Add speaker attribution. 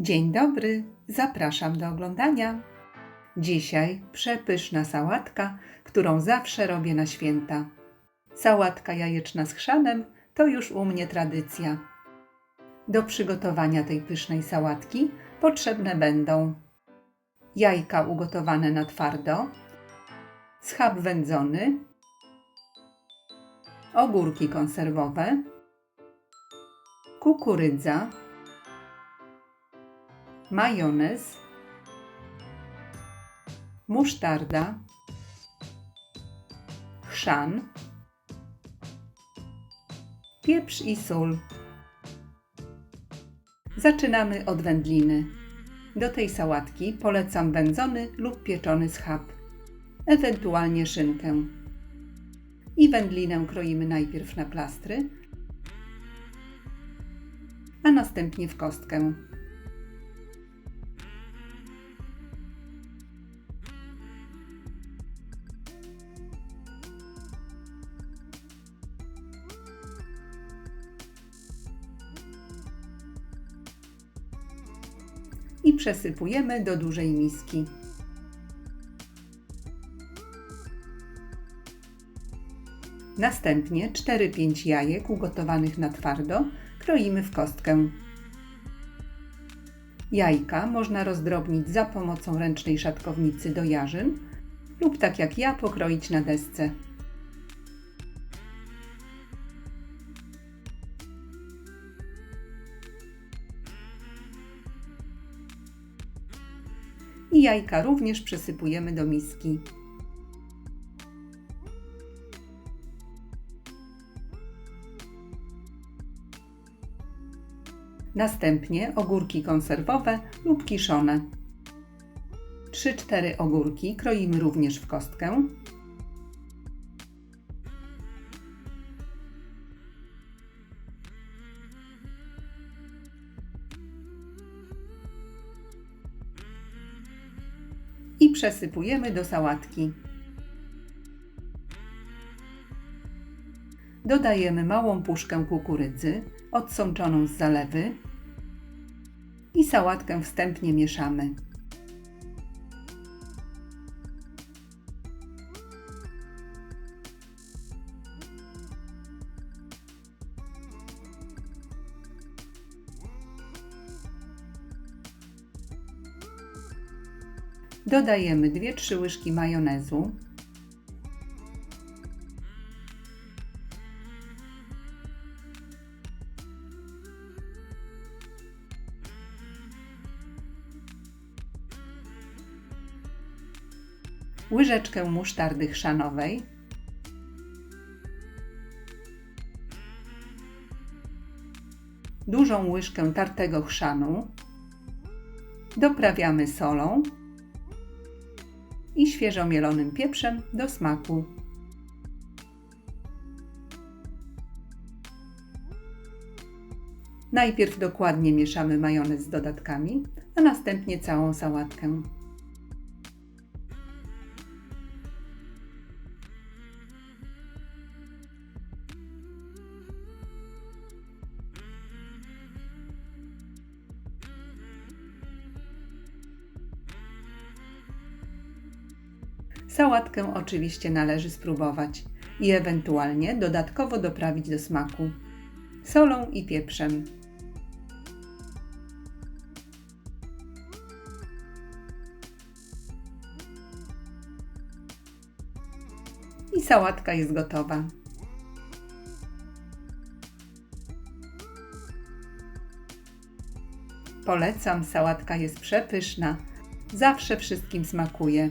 Speaker 1: Dzień dobry, zapraszam do oglądania. Dzisiaj przepyszna sałatka, którą zawsze robię na święta. Sałatka jajeczna z chrzanem to już u mnie tradycja. Do przygotowania tej pysznej sałatki potrzebne będą jajka ugotowane na twardo, schab wędzony, ogórki konserwowe, kukurydza, majonez, musztarda, chrzan, pieprz i sól. Zaczynamy od wędliny. Do tej sałatki polecam wędzony lub pieczony schab, ewentualnie szynkę. I wędlinę kroimy najpierw na plastry, a następnie w kostkę. I przesypujemy do dużej miski. Następnie 4-5 jajek ugotowanych na twardo kroimy w kostkę. Jajka można rozdrobnić za pomocą ręcznej szatkownicy do jarzyn lub tak jak ja pokroić na desce. I jajka również przesypujemy do miski. Następnie ogórki konserwowe lub kiszone. 3-4 ogórki kroimy również w kostkę. I przesypujemy do sałatki. Dodajemy małą puszkę kukurydzy odsączoną z zalewy i sałatkę wstępnie mieszamy. Dodajemy 2-3 łyżki majonezu. Łyżeczkę musztardy chrzanowej. Dużą łyżkę tartego chrzanu. Doprawiamy solą i świeżo mielonym pieprzem do smaku. Najpierw dokładnie mieszamy majonez z dodatkami, a następnie całą sałatkę. Sałatkę oczywiście należy spróbować i ewentualnie dodatkowo doprawić do smaku solą i pieprzem. I sałatka jest gotowa. Polecam, sałatka jest przepyszna. Zawsze wszystkim smakuje.